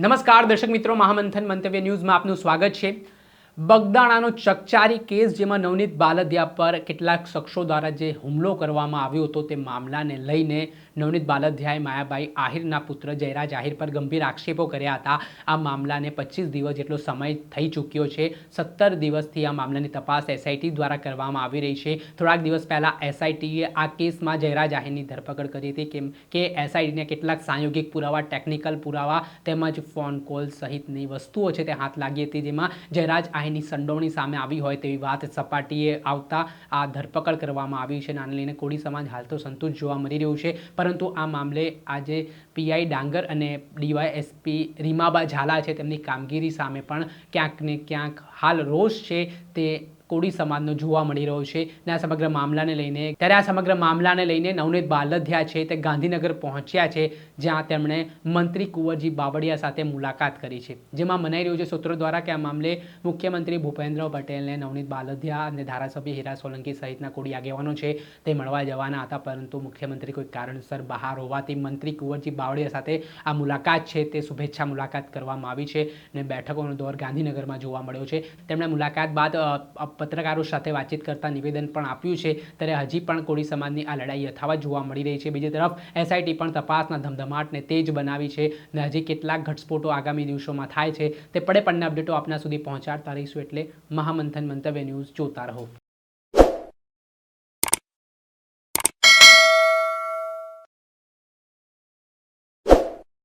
નમસ્કાર દર્શક મિત્રો. મહામંથન મંતવ્ય ન્યૂઝમાં આપનું સ્વાગત છે. બગદાણાનો ચકચારી કેસ જેમાં નવનીત બાલદિયા પર કેટલાક શખ્સો દ્વારા જે હુમલો કરવામાં આવ્યો હતો તે મામલાને લઈને નવનીત બાલદિયાએ માયાભાઈ આહિરના પુત્ર જયરાજ આહિર પર ગંભીર આક્ષેપો કર્યા હતા. આ મામલાને પચીસ દિવસ જેટલો સમય થઈ ચૂક્યો છે. સત્તર દિવસથી આ મામલાની તપાસ એસઆઈટી દ્વારા કરવામાં આવી રહી છે. થોડાક દિવસ પહેલાં એસઆઈટીએ આ કેસમાં જયરાજ આહિરની ધરપકડ કરી હતી કેમ કે એસઆઈટીને કેટલાક સાંયોગિક પુરાવા, ટેકનિકલ પુરાવા તેમજ ફોન કોલ સહિતની વસ્તુઓ છે તે હાથ લાગી હતી જેમાં જયરાજ આહિરની સંડોવણી સામે આવી હોય તેવી વાત સપાટીએ આવતા આ ધરપકડ કરવામાં આવી છે. આને લઈને કોળી સમાજ હાલ તો સંતુષ્ટ જોવા મળી રહ્યું છે. પરંતુ આ મામલે આજે પીઆઈ ડાંગર અને ડીવાયએસપી રીમાબા ઝાલા છે. તેમની કામગીરી સામે પણ ક્યાંક ને ક્યાંક હાલ રોષ છે તે કોળી સમાજનો જોવા મળી રહ્યો છે ને આ સમગ્ર મામલાને લઈને. ત્યારે આ સમગ્ર મામલાને લઈને નવનીત બાલધ્યા છે તે ગાંધીનગર પહોંચ્યા છે, જ્યાં તેમણે મંત્રી કુંવરજી બાવળિયા સાથે મુલાકાત કરી છે. જેમાં મનાઈ રહ્યું છે સૂત્રો દ્વારા કે આ મામલે મુખ્યમંત્રી ભૂપેન્દ્ર પટેલને નવનીત બાલધ્યા અને ધારાસભ્ય હીરા સોલંકી સહિતના કોળી આગેવાનો છે તે મળવા જવાના હતા, પરંતુ મુખ્યમંત્રી કોઈ કારણસર બહાર હોવાથી મંત્રી કુંવરજી બાવળિયા સાથે આ મુલાકાત છે તે શુભેચ્છા મુલાકાત કરવામાં આવી છે અને બેઠકોનો દોર ગાંધીનગરમાં જોવા મળ્યો છે. તેમણે મુલાકાત બાદ પત્રકારો સાથે વાતચીત કરતા નિવેદન પણ આપ્યું છે. ત્યારે હજી પણ કોળી સમાજની આ લડાઈ યથાવત જોવા મળી રહી છે. બીજી તરફ એસઆઈટી પણ તપાસના ધમધમાટને તેજ બનાવી છે અને હજી કેટલાક ઘટસ્ફોટો આગામી દિવસોમાં થાય છે. તે પડે પડને અપડેટો આપના સુધી પહોંચાડતા રહીશું. એટલે મહામંથન મંતવ્ય ન્યૂઝ જોતા રહો.